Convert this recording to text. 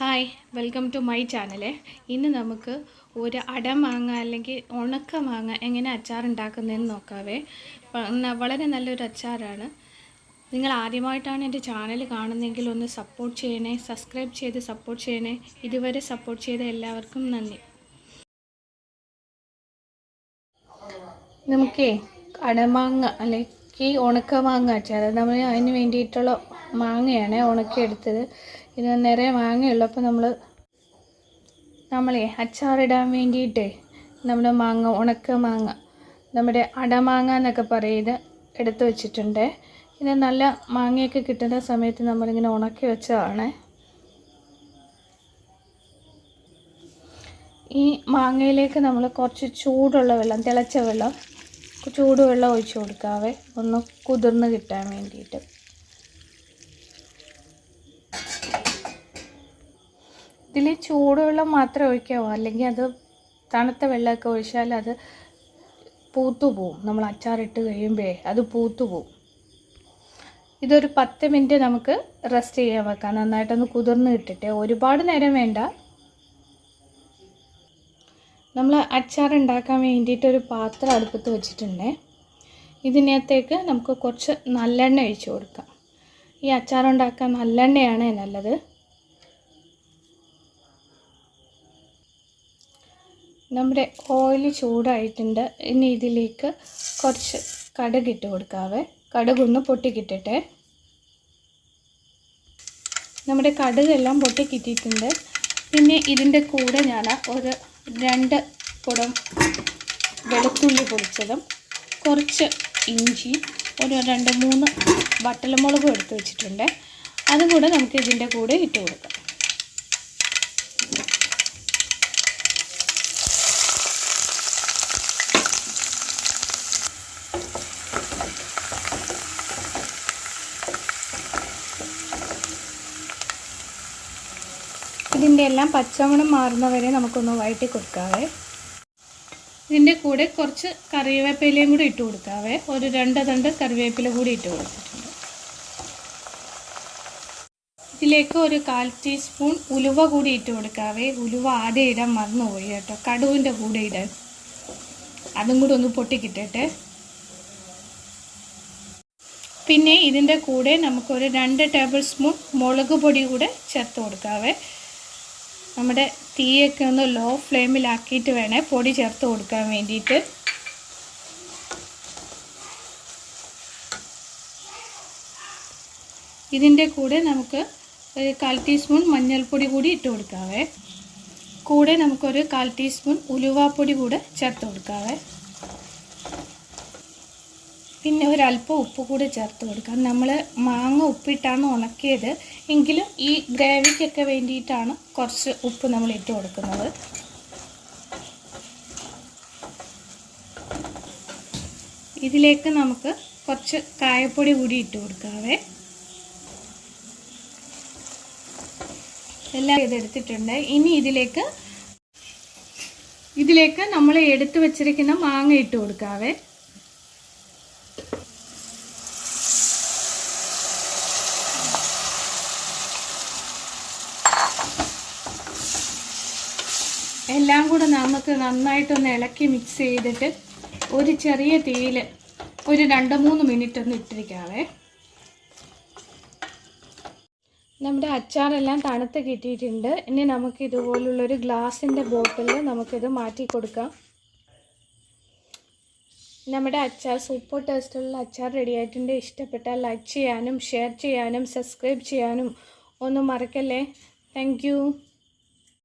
Hi welcome to my channel ഇന്ന് നമുക്ക് ഒരു അടമാങ്ങ അല്ലെങ്കിൽ ഉണക്ക മാങ്ങ എങ്ങനെ അച്ചാർ ഉണ്ടാക്കുന്നതെന്ന് നോക്കാവേ. വളരെ നല്ലൊരു അച്ചാറാണ്. നിങ്ങൾ ആദ്യമായിട്ടാണ് എന്റെ ചാനൽ കാണുന്നതെങ്കിൽ ഒന്ന് സപ്പോർട്ട് ചെയ്യണേ സബ്സ്ക്രൈബ് ചെയ്ത് സപ്പോർട്ട് ചെയ്യണേ. ഇതുവരെ സപ്പോർട്ട് ചെയ്ത എല്ലാവർക്കും നന്ദി. നമുക്കേ അടമാങ്ങ അല്ലെങ്കിൽ ഉണക്ക മാങ്ങ അച്ചാർ നമ്മൾ അതിന് വേണ്ടിയിട്ടുള്ള മാങ്ങയാണ് ഉണക്കിയെടുത്തത്. ഇത് നിറയെ മാങ്ങയുള്ളപ്പോൾ നമ്മൾ നമ്മളെ അച്ചാറിടാൻ വേണ്ടിയിട്ട് നമ്മുടെ മാങ്ങ ഉണക്ക മാങ്ങ നമ്മുടെ അടമാങ്ങ എന്നൊക്കെ പറയുന്നത് എടുത്തു വച്ചിട്ടുണ്ട്. ഇത് നല്ല മാങ്ങയൊക്കെ കിട്ടുന്ന സമയത്ത് നമ്മളിങ്ങനെ ഉണക്കി വെച്ചതാണ്. ഈ മാങ്ങയിലേക്ക് നമ്മൾ കുറച്ച് ചൂടുള്ള വെള്ളം തിളച്ച വെള്ളം ചൂടുവെള്ളം ഒഴിച്ചു കൊടുക്കാവേ. ഒന്ന് കുതിർന്ന് കിട്ടാൻ വേണ്ടിയിട്ട്. ഇതിൽ ചൂടുവെള്ളം മാത്രം ഒഴിക്കാവോ? അല്ലെങ്കിൽ അത് തണുത്ത വെള്ളമൊക്കെ ഒഴിച്ചാൽ അത് പൂത്തു പോവും നമ്മൾ അച്ചാറിട്ട് കഴിയുമ്പോഴേ അത് പൂത്തു പോവും ഇതൊരു പത്ത് മിനിറ്റ് നമുക്ക് റെസ്റ്റ് ചെയ്യാൻ വെക്കാം. നന്നായിട്ടൊന്ന് കുതിർന്ന് കിട്ടിട്ട് ഒരുപാട് നേരം വേണ്ട. നമ്മൾ അച്ചാർ ഉണ്ടാക്കാൻ വേണ്ടിയിട്ട് ഒരു പാത്രം അടുപ്പത്ത് വെച്ചിട്ടുണ്ട്. ഇതിനകത്തേക്ക് നമുക്ക് കുറച്ച് നല്ലെണ്ണ ഒഴിച്ച് കൊടുക്കാം. ഈ അച്ചാർ ഉണ്ടാക്കാൻ നല്ലെണ്ണയാണ് നല്ലത്. നമ്മുടെ ഓയിൽ ചൂടായിട്ടുണ്ട്. ഇനി ഇതിലേക്ക് കുറച്ച് കടുക് ഇട്ട് കൊടുക്കാവേ. കടുകൊന്ന് പൊട്ടിക്കിട്ടിട്ടെ. നമ്മുടെ കടുകെല്ലാം പൊട്ടിക്കിട്ടിട്ടുണ്ട്. പിന്നെ ഇതിന്റെ കൂടെ ഞാൻ ഒരു രണ്ട് കുടം വെളുത്തുള്ളി പൊടിച്ചതും കുറച്ച് ഇഞ്ചി ഒരു രണ്ട് മൂന്ന് വട്ടലമുളകും എടുത്ത് വെച്ചിട്ടുണ്ട്. അതും കൂടെ നമുക്ക് ഇതിന്റെ കൂടെ ഇട്ട് കൊടുക്കാം. ഇതിന്റെ എല്ലാം പച്ചമണം മാറുന്നവരെ നമുക്കൊന്ന് വഴറ്റി കൊടുക്കാവേ. ഇതിന്റെ കൂടെ കുറച്ച് കറിവേപ്പിലയും കൂടി ഇട്ട് കൊടുക്കാവേ. ഒരു രണ്ട് തണ്ട് കറിവേപ്പില കൂടി ഇട്ട് കൊടുത്തിട്ടുണ്ട്. ഇതിലേക്ക് ഒരു കാൽ ടീസ്പൂൺ ഉലുവ കൂടി ഇട്ട് കൊടുക്കാവേ. ഉലുവ ആദ്യം ഇടാൻ മറന്നുപോയി കേട്ടോ. കടുവിന്റെ കൂടെ ഇടാൻ. അതും കൂടി ഒന്ന് പൊട്ടിക്കിട്ടട്ടെ. പിന്നെ ഇതിന്റെ കൂടെ നമുക്കൊരു രണ്ട് ടേബിൾ സ്പൂൺ മുളക് പൊടി കൂടെ ചേർത്ത് കൊടുക്കാവേ. നമ്മുടെ തീയൊക്കെ ഒന്ന് ലോ ഫ്ലെയിമിലാക്കിയിട്ട് വേണേ പൊടി ചേർത്ത് കൊടുക്കാൻ വേണ്ടിയിട്ട്. ഇതിന്റെ കൂടെ നമുക്ക് ഒരു കാൽ ടീസ്പൂൺ മഞ്ഞൾപ്പൊടി കൂടി ഇട്ട് കൊടുക്കാവേ. കൂടെ നമുക്കൊരു കാൽ ടീസ്പൂൺ ഉലുവാപ്പൊടി കൂടെ ചേർത്ത് കൊടുക്കാവേ. പിന്നെ ഒരല്പം ഉപ്പ് കൂടി ചേർത്ത് കൊടുക്കാം നമ്മൾ മാങ്ങ ഉപ്പിട്ടാണ് ഉണക്കിയത്. എങ്കിലും ഈ ഗ്രേവിക്കൊക്കെ വേണ്ടിയിട്ടാണ് കുറച്ച് ഉപ്പ് നമ്മൾ ഇട്ട് കൊടുക്കുന്നത്. ഇതിലേക്ക് നമുക്ക് കുറച്ച് കായപ്പൊടി കൂടി ഇട്ട് കൊടുക്കാവേ. എല്ലാം ഇതെടുത്തിട്ടുണ്ട് ഇനി ഇതിലേക്ക് ഇതിലേക്ക് നമ്മൾ എടുത്തു വെച്ചിരിക്കുന്ന മാങ്ങ ഇട്ട് കൊടുക്കാവേ. എല്ലാം കൂടെ നമുക്ക് നന്നായിട്ടൊന്ന് ഇളക്കി മിക്സ് ചെയ്തിട്ട് ഒരു ചെറിയ തീയിൽ ഒരു രണ്ട് മൂന്ന് മിനിറ്റ് ഒന്ന് ഇട്ടിരിക്കാവേ. നമ്മുടെ അച്ചാറെല്ലാം തണുത്ത് കിട്ടിയിട്ടുണ്ട്. ഇനി നമുക്ക് ഇതുപോലുള്ളൊരു ഗ്ലാസിന്റെ ബോട്ടിൽ നമുക്കിത് മാറ്റി കൊടുക്കാം. നമ്മുടെ അച്ചാർ സൂപ്പർ ടേസ്റ്റുള്ള അച്ചാർ റെഡി ആയിട്ടുണ്ട്. ഇഷ്ടപ്പെട്ടാൽ ലൈക്ക് ചെയ്യാനും ഷെയർ ചെയ്യാനും സബ്സ്ക്രൈബ് ചെയ്യാനും ഒന്നും മറക്കല്ലേ? താങ്ക്